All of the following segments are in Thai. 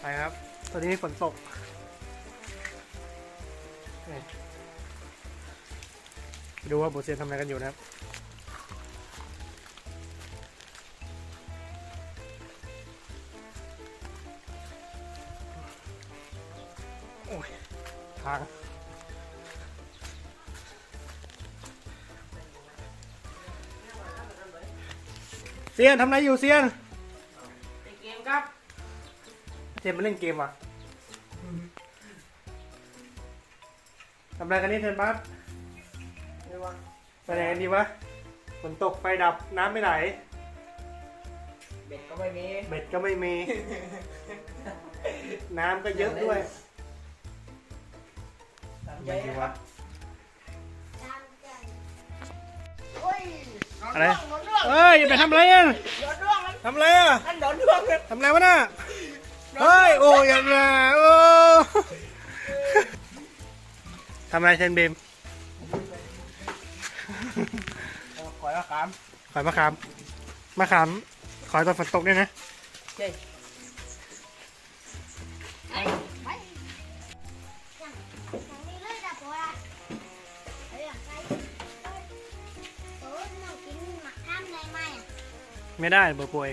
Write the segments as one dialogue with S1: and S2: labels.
S1: ไปครับ ตอนนี้ฝนตกนี่ดูว่าโบเซียนทำอะไรกันอยู่นะครับ โอ้ย ทางเซียนทำอะไรอยู่เซียน
S2: ในเกมครับ
S1: เจมมาเล่นเกมว่ะทำอะไรกันนี่เทนบัส
S2: ไม่ว่า
S1: ไปไหนกันดีวะฝนตกไฟดับน้ำไม่ไหล
S2: เบ็ดก็ไม่มี
S1: เบ็ดก็ไม่มี น้ำก็เยอะด้วย
S2: ตามใจ
S1: ไม่ดี
S2: นะครั
S1: วะ
S2: บโอ้ยนอน
S1: อะไร
S2: ร่วงนอนร่วง
S1: เอ้ยอย่าไปทำอะไรอะ
S2: นอนร่วงมัน
S1: ทำอะไรอะ
S2: นั่นนอนร่วงครับ
S1: ทำอะไรวะน่ะ เฮ้ย โอ้ยอย่ามาโอ้ทำอะไรเทนบีม
S2: ขอยมะขาม
S1: ขอยมะขาม มะขาม ขอยตอนฝนตกด้วยนะ
S2: เจ๊
S1: ไม่ได้เบอร์ป่วย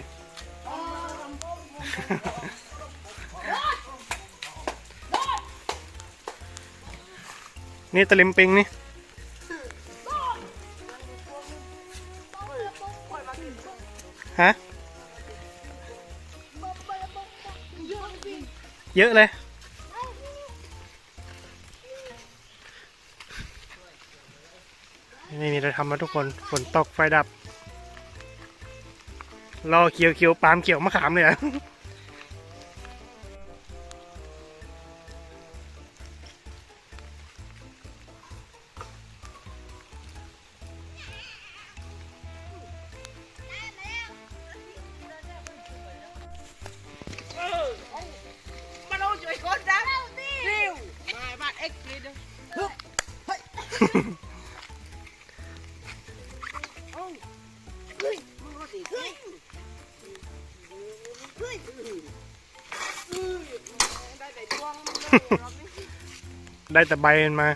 S1: นี่ตะลิมปิงนี่ฮะเยอะเลยไม่มีอะไรทำมาทุกคนฝนตกไฟดับ รอเขียวเขียวปาล์มเขียวมะขามเลยอะ
S2: ได้แต่
S1: ใบมันมา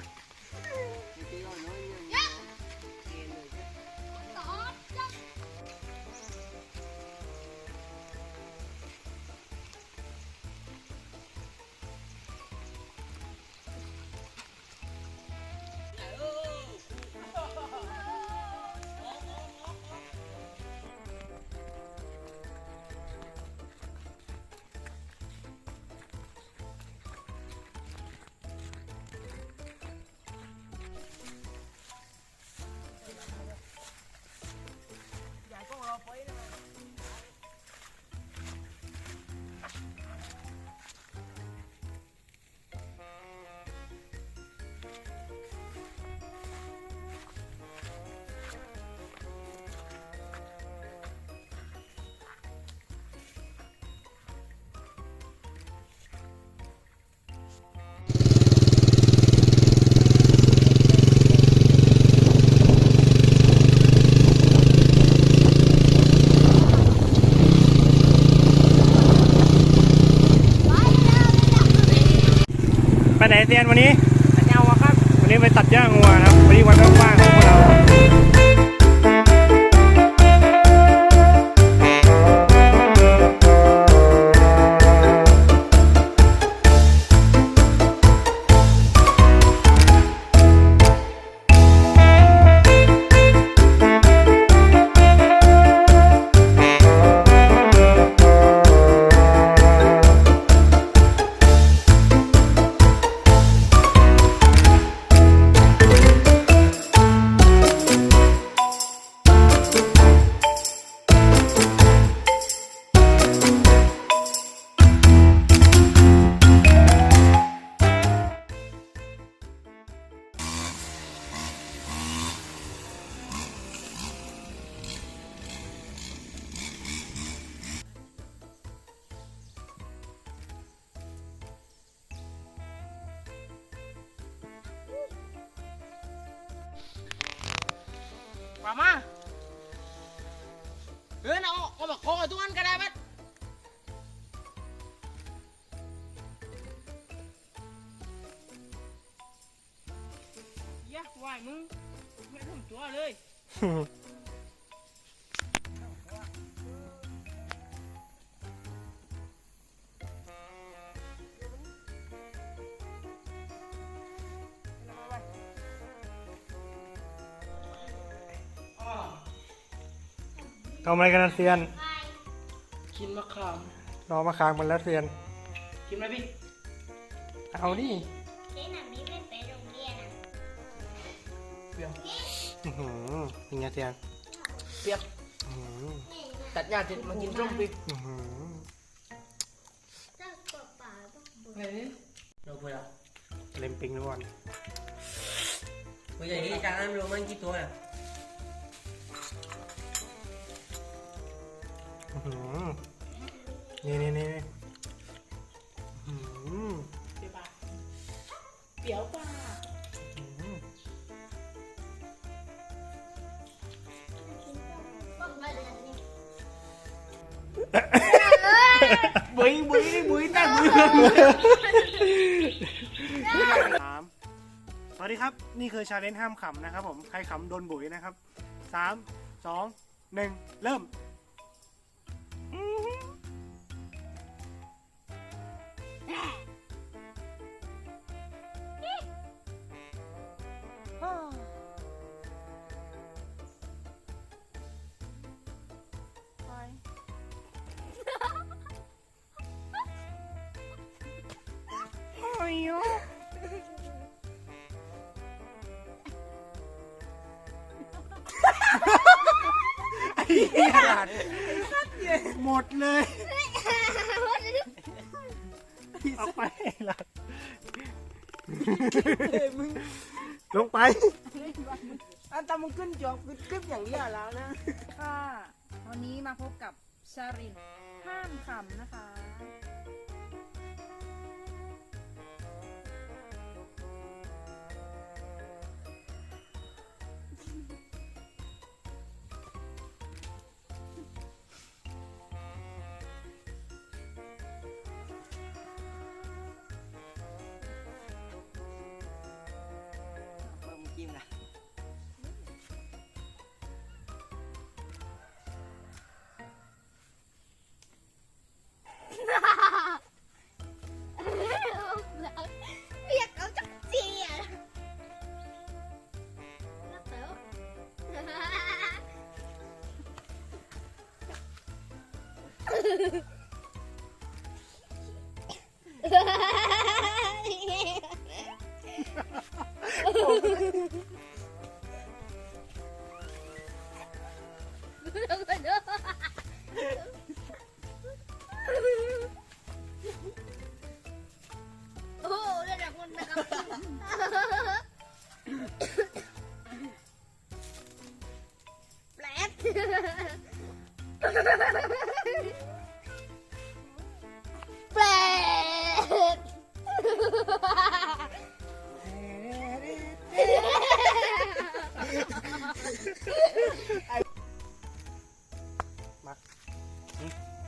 S1: นเซียนวันนี้
S2: อันยาวอะครับ
S1: วันนี้ไปตัดหญ้างัวนะครับ วันนี้วันว่าง ป่า
S2: มาเฮ้ยนะเอามาคอทุกคนก็ได้บัดยะไห
S3: วมึ
S2: งไม่ทุ่มตัว
S3: เลย
S1: ทำอะไรกันนะเซียน
S3: กินมะขาม
S1: รอมาค้างมันแล้วเซียน
S3: กินไหมพี่
S1: เอาดิ
S4: เจ๊หนังนี้ไม่ไปโรงเรียนอะ
S3: เปรี้ยว
S1: อื้อหือเป็นไงเซียน
S3: เปรี้ยว
S1: อื้อหือ
S3: ตัดหญ้าเสร็จมากินส้มพี่
S1: อื้อหือ
S4: เจ้าป่าป่าต้องบุก
S3: ไงนี่เราไปแล้ว
S1: เล่มปิงทุกวัน
S3: ตัวใหญ่นี้จา นี่นี่นี่นี่เปรี้ยวปะ
S1: อื้อหือ
S4: ต้องมาเรียนนี่
S3: บุยบุยบุยตั้งบุย
S1: สามสวัสดีครับ นี่คือชาเลนจ์ห้ามขำนะครับผม ใครขำโดนบุยนะครับสามสองหนึ่งเริ่ม หมดเลยเอาไปหลักลงไป
S3: อันตามึงขึ้นจอกขึ้นคลิปอย่างเดียวแล้วนะ
S5: ค่ะวันนี้มาพบกับชารินห้ามขำนะคะ
S3: เปิดมึงจิ้มนะ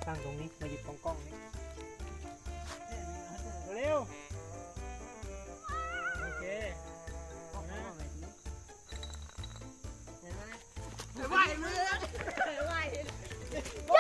S4: ตั้
S1: งตรงนี้ มาหยิบกล้องกล้องนี้ เร็ว โอเคนะ
S3: ไหวมือไหวว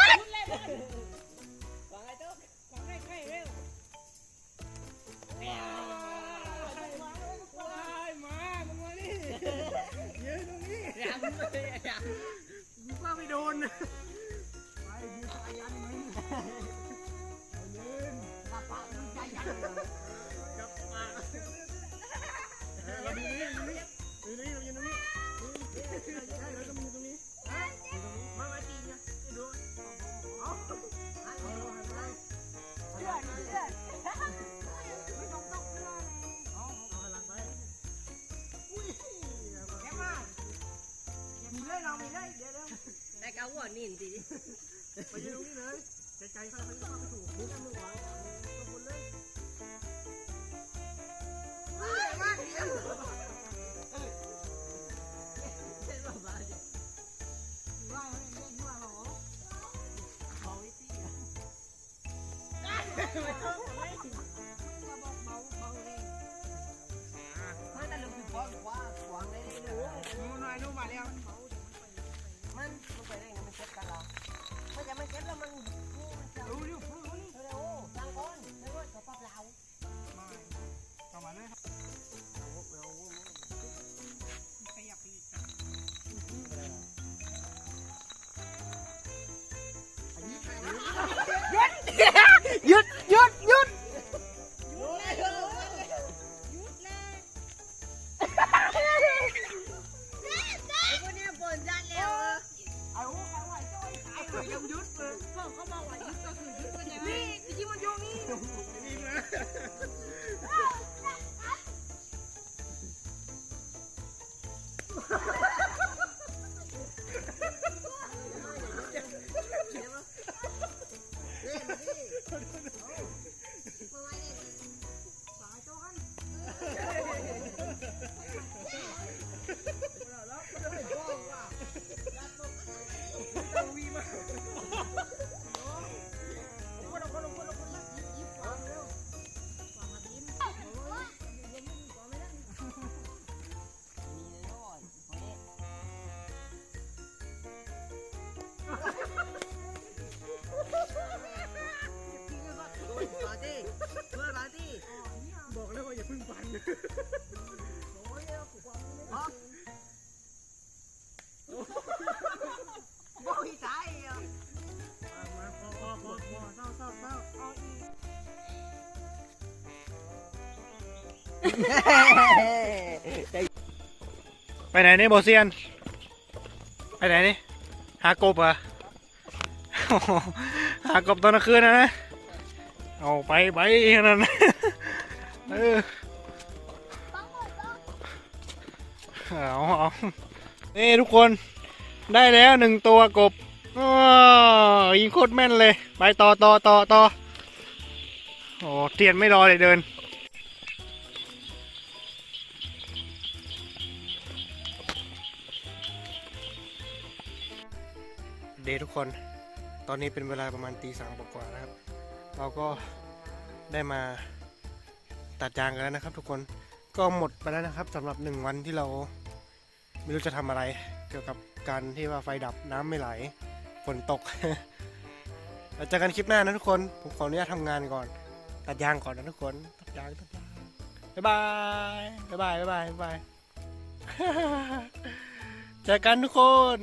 S3: ไป
S1: ไหน
S3: นี่โบ
S1: เซียน ไปไหนนี่หากบเหรอหากบตอนกลางคืนนะนะ เอาไปไปนั่นเออเอาเอานี่ทุกคนได้แล้วหนึ่งตัวกบอ้อยิงโคตรแม่นเลย ไปต่อต่อต่อต่อโอ้เตียนไม่รอเลยเดิน เดย์ทุกคน ตอนนี้เป็นเวลาประมาณตีสามกว่านะครับ เราก็ได้มาตัดยางกันแล้วนะครับ ทุกคน ก็หมดไปแล้วนะครับสำหรับหนึ่งวันที่เราไม่รู้จะทำอะไร เกี่ยวกับการที่ว่าไฟดับน้ำไม่ไหล ฝนตกเราเจอกันคลิปหน้านะทุกคน ผมขออนุญาตทำงานก่อน ตัดยางก่อนนะทุกคน ตัดยางตัดยางบ๊ายบายบ๊ายบายบ๊ายบายบ๊ายบาย เจอกันทุกคน